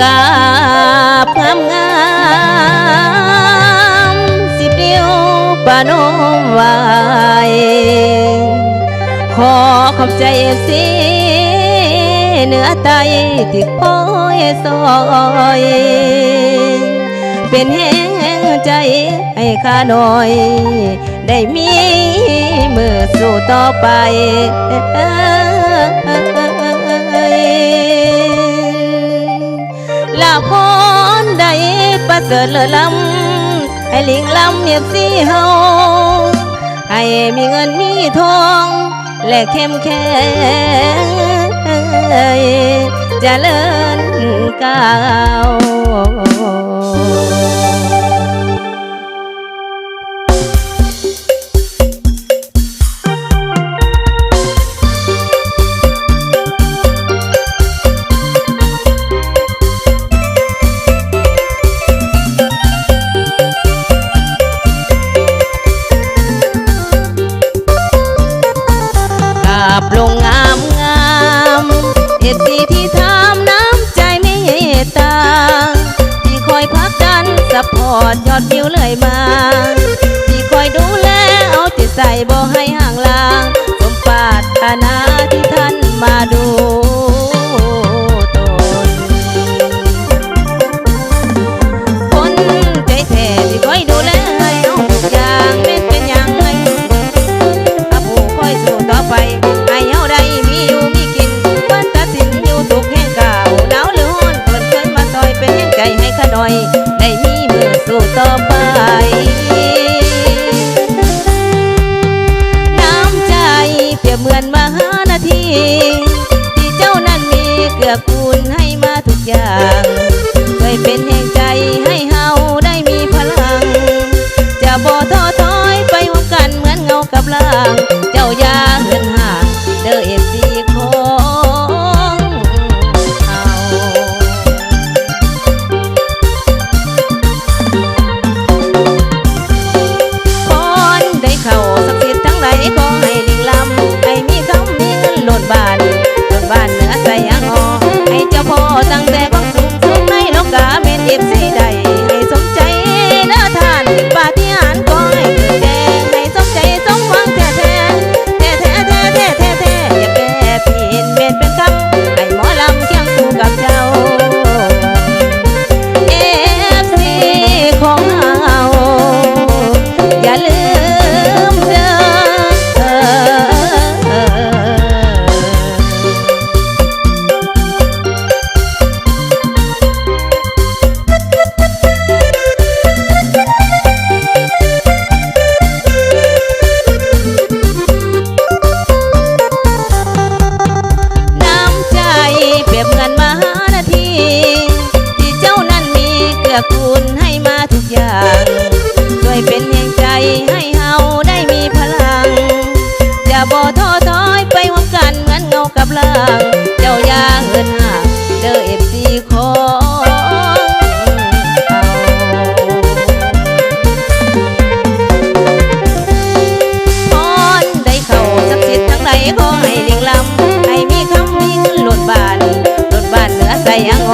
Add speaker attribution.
Speaker 1: กาบงามงามสิบนิ้วปานมไหวขอขอบใจเอฟซีเหนือใต้ที่คอยซอยเป็นแห่งใจให้ข้าหน่อย ได้มีมือสู้ต่อไป เสริฐเลอลำให้ลิงลำเมียบสีเฮาให้มีเงินมีทอง และเข้มแข็งจะเลินก้าว เอฟซีที่ทำน้ำใจไม่เมตตา ที่คอยพักดันสปอร์ตยอดวิวเลยมา ที่คอยดูแลเอาใจใส่บ่ให้ห่างลาง สมปรารถนาที่ท่านมาดู อกูลให้มาทุกอย่าง ช่วยเป็นแห่งใจให้เฮาได้มีพลัง อย่าบ่ท้อถอยไปหวังกันเหมือนเงากับลาง เจ้าอย่าเหินห่างเด้อเอฟซีของเฮาพรได้เข้าสักสิทธิ์ทั้งใดขอให้ลี้ยงลำให้มีคำมีเงินหล่นบานหล่นบานเหนือใส่ยังอ